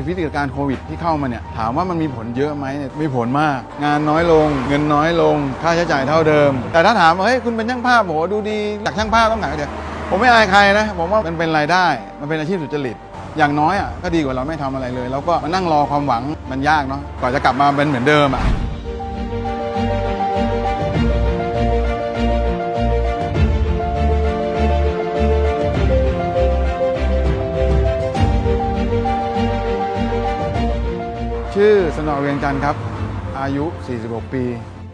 อ้วิกฤตการโควิดที่เข้ามาเนี่ยถามว่ามันมีผลเยอะไหมเนี่ยมีผลมาก งานน้อยลง เงินน้อยลง ค่าใช้จ่ายเท่าเดิม แต่ถ้าถามว่าเฮ้ยคุณเป็นช่างภาพโหดูดีจากช่างภาพต้องไหนเดี๋ยวผมไม่อายใครนะผมว่ามันเป็นรายได้ มันเป็นอาชีพสุจริตอย่างน้อยอะก็ดีกว่าเราไม่ทำอะไรเลย แล้วก็มานั่งรอความหวังมันยากเนาะกว่าจะกลับมาเป็นเหมือนเดิมอะ ชื่อสนอเวียงจันทร์ครับ อายุ 46 ปี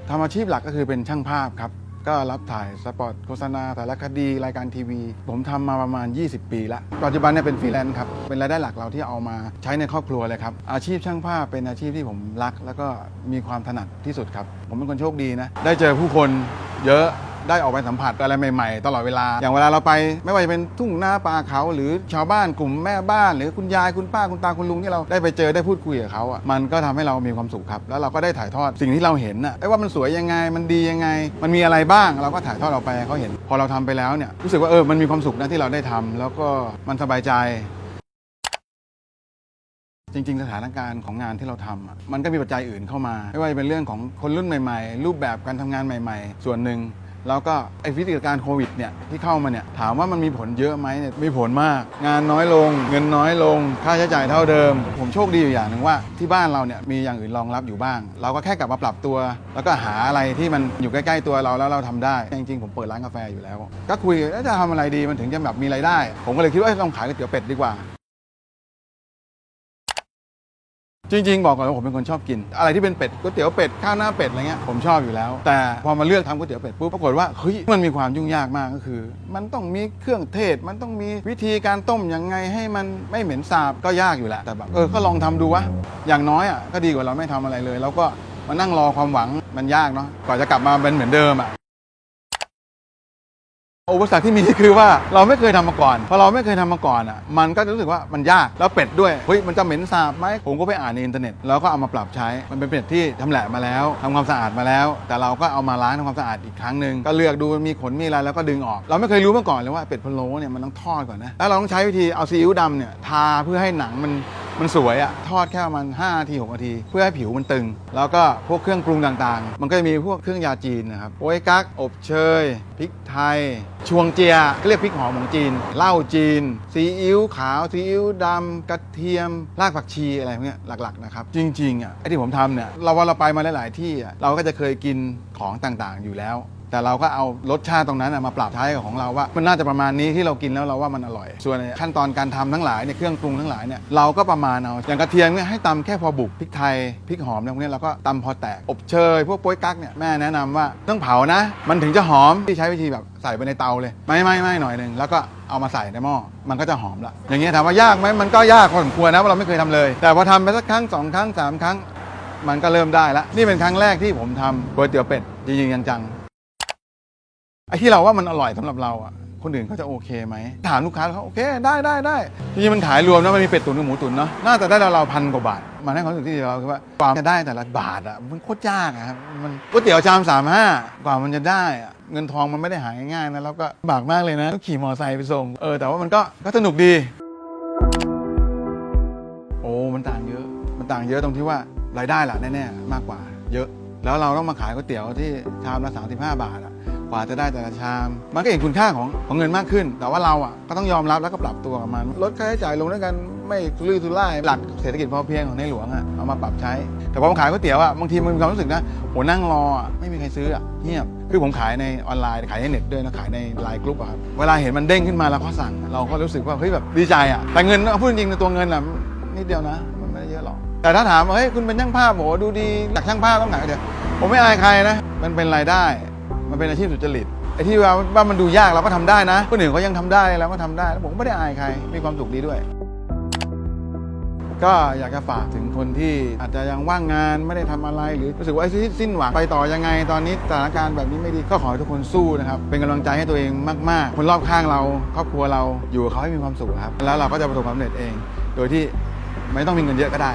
ทำอาชีพหลักก็คือเป็นช่างภาพครับ ก็รับถ่ายสปอตโฆษณาสารคดี รายการทีวี ผมทำมาประมาณ 20 ปีแล้วปัจจุบันเนี่ยเป็นฟรีแลนซ์ครับ เป็นรายได้หลักเราที่เอามาใช้ในครอบครัวเลยครับ อาชีพช่างภาพเป็นอาชีพที่ผมรัก แล้วก็มีความถนัดที่สุดครับ ผมเป็นคนโชคดีนะ ได้เจอผู้คนเยอะ ได้ออกไปสัมผัสอะไรใหม่ๆ ตลอดเวลา อย่างเวลาเราไปไม่ว่าจะเป็นทุ่งนาป่าเขา หรือชาวบ้านกลุ่มแม่บ้าน หรือคุณยายคุณป้าคุณตาคุณลุงที่เราได้ไปเจอได้พูดคุยกับเขาอะมันก็ทำให้เรามีความสุขครับ แล้วเราก็ได้ถ่ายทอดสิ่งที่เราเห็นอะไม่ว่ามันสวยยังไงมันดียังไง มันมีอะไรบ้างเราก็ถ่ายทอดออกไปเขาเห็น พอเราทำไปแล้วเนี่ยรู้สึกว่าเออมันมีความสุขนะที่เราได้ทำแล้วก็มันสบายใจจริง ๆ สถานการณ์ของงานที่เราทำอะมันก็มีปัจจัยอื่นเข้ามา ไม่ว่าจะเป็นเรื่องของคนรุ่นใหม่ ๆ รูปแบบการทำงานใหม่ ๆ ส่วนหนึ่ง แล้วก็ไอ้วิกฤตการโควิดเนี่ยที่เข้ามาเนี่ยถามว่ามันมีผลเยอะไหมเนี่ยมีผลมาก งานน้อยลง เงินน้อยลง ค่าใช้จ่ายเท่าเดิม ผมโชคดีอยู่อย่างหนึ่งว่า ที่บ้านเราเนี่ยมีอย่างอื่นรองรับอยู่บ้าง เราก็แค่กลับมาปรับตัว แล้วก็หาอะไรที่มันอยู่ใกล้ๆตัวเราแล้วเราทำได้จริงๆผมเปิดร้านกาแฟอยู่แล้ว ก็คุยว่าจะทำอะไรดีมันถึงจะแบบมีรายได้ ผมก็เลยคิดว่าลองขายก๋วยเตี๋ยวเป็ดดีกว่า จริงๆ บอกก่อนว่าผมเป็นคนชอบกิน อะไรที่เป็นเป็ดก๋วยเตี๋ยวเป็ดข้าวหน้าเป็ดอะไรเงี้ยผมชอบอยู่แล้ว แต่พอมาเลือกทำก๋วยเตี๋ยวเป็ดปุ๊บปรากฏว่าเฮ้ยมันมีความยุ่งยากมากก็คือ มันต้องมีเครื่องเทศ มันต้องมีวิธีการต้มยังไงให้มันไม่เหม็นสาบก็ยากอยู่แหละแต่แบบเออก็ลองทำดูวะอย่างน้อยอะก็ดีกว่าเราไม่ทำอะไรเลย แล้วก็มานั่งรอความหวังมันยากเนาะกว่าจะกลับมาเป็นเหมือนเดิมอะ อุปสรรคที่มีคือว่าเราไม่เคยทำมาก่อนพอเราไม่เคยทำมาก่อนอะมันก็จะรู้สึกว่ามันยากแล้วเป็ดด้วยเฮ้ยมันจะเหม็นสาบไหมผมก็ไปอ่านในอินเทอร์เน็ตแล้วก็เอามาปรับใช้ มันเป็นเป็ดที่ทำแหละมาแล้วทำความสะอาดมาแล้ว แต่เราก็เอามาล้างทำความสะอาดอีกครั้งหนึ่งก็เลือกดูมันมีขนมีอะไรแล้วก็ดึงออก เราไม่เคยรู้มาก่อนเลยว่าเป็ดพะโล้เนี่ยมันต้องทอดก่อนนะแล้วเราต้องใช้วิธีเอาซีอิ๊วดำเนี่ยทาเพื่อให้หนังมัน มันสวยอะทอดแค่ประมาณ5นาที6นาที เพื่อให้ผิวมันตึง แล้วก็พวกเครื่องปรุงต่างๆ มันก็จะมีพวกเครื่องยาจีนนะครับโป๊ยกั๊กอบเชยพริกไทย ชวงเจียก็เรียกพริกหอมของจีนเหล้าจีนซีอิ๊วขาวซีอิ๊วดำกระเทียมรากผักชีอะไรพวกนี้หลักๆนะครับจริงๆอะไอที่ผมทำเนี่ยเราว่าเราไปมาหลายๆที่เราก็จะเคยกินของต่างๆ อยู่แล้ว แต่เราก็เอารสชาติตรงนั้นมาปรับใช้กับของเราว่า มันน่าจะประมาณนี้ที่เรากินแล้วเราว่ามันอร่อย ส่วนขั้นตอนการทำทั้งหลายเนี่ยเครื่องปรุงทั้งหลายเนี่ยเราก็ประมาณเอาอย่างกระเทียมเนี่ยให้ตำแค่พอบุกพริกไทยพริกหอมเนี่ยพวกนี้เราก็ตำพอแตกอบเชยพวกโป๊ยกั๊กเนี่ยแม่แนะนำว่าต้องเผานะ มันถึงจะหอมที่ใช้วิธีแบบใส่ไปในเตาเลยไม่ไม่ไม่หน่อยหนึ่งแล้วก็เอามาใส่ในหม้อมันก็จะหอมละอย่างเงี้ยถามว่ายากไหมมันก็ยากพอสมควรนะเพราะเราไม่เคยทำเลย แต่พอทำไปสักครั้งสองครั้งสามครั้ง มันก็เริ่มได้ละนี่เป็นครั้งแรกที่ผมทำก๋วยเตี๋ยวเป็ดจริงๆจังๆ ไอ้ที่เราว่ามันอร่อยสำหรับเราอะคนอื่นเขาจะโอเคไหมถามลูกค้าเขาโอเคได้ได้ได้จริงๆมันขายรวมนะมันมีเป็ดตุ๋นกับหมูตุ๋นเนาะน่าจะได้เราพันกว่าบาทมันให้ความรู้สึกที่เราคือว่าความจะได้แต่ละบาทอะมันโคตรยากอะครับมันก๋วยเตี๋ยวชามสามห้ากว่ามันจะได้อะเงินทองมันไม่ได้หาง่ายๆนะแล้วก็บากมากเลยนะต้องขี่มอเตอร์ไซค์ไปส่งเออแต่ว่ามันก็ก็สนุกดี โอ้มันต่างเยอะมันต่างเยอะตรงที่ว่ารายได้ล่ะแน่ๆมากกว่า เยอะ แล้วเราต้องมาขายก๋วยเตี๋ยวที่ชามละ35 บาทอะ กว่าจะได้แต่ละชาม มันก็เห็นคุณค่าของของเงินมากขึ้น แต่ว่าเราอะก็ต้องยอมรับแล้วก็ปรับตัวกับมันลดค่าใช้จ่ายลงด้วยกันไม่ทุรุ่ทุร่ายหลักเศรษฐกิจพอเพียงของในหลวงอะเอามาปรับใช้ แต่พอผมขายก๋วยเตี๋ยวอะบางทีมันมีความรู้สึกนะโหนั่งรออะไม่มีใครซื้ออะเงียบคือผมขายในออนไลน์ขายในเน็ตด้วยนะขายในไลน์กลุ่มอะครับเวลาเห็นมันเด้งขึ้นมาแล้วเขาสั่ง เราก็รู้สึกว่าเฮ้ยแบบดีใจอะแต่เงินเอาพูดจริงในตัวเงินอะนิดเดียวนะ มันไม่ได้เยอะหรอกแต่ถ้าถามว่าเฮ้ยคุณเป็นช่างภาพโหดูดีจากช่างภาพต้องไหนเดี๋ยวผมไม่อายใครนะ มันเป็นรายได้ มันเป็นอาชีพสุจริตไอ้ที่ว่าว่ามันดูยากเราก็ทำได้นะคนอื่นเขายังทำได้เราก็ทำได้แล้วผมก็ไม่ได้อายใครมีความสุขดีด้วย ก็อยากจะฝากถึงคนที่อาจจะยังว่างงานไม่ได้ทำอะไรหรือรู้สึกว่าไอ้ที่สิ้นหวังไปต่อยังไง ตอนนี้สถานการณ์แบบนี้ไม่ดีก็ขอให้ทุกคนสู้นะครับ เป็นกำลังใจให้ตัวเองมาก ๆ คนรอบข้างเราครอบครัวเราอยู่กับเขาให้มีความสุขครับ แล้วเราก็จะประสบความสำเร็จเอง โดยที่ไม่ต้องมีเงินเยอะก็ได้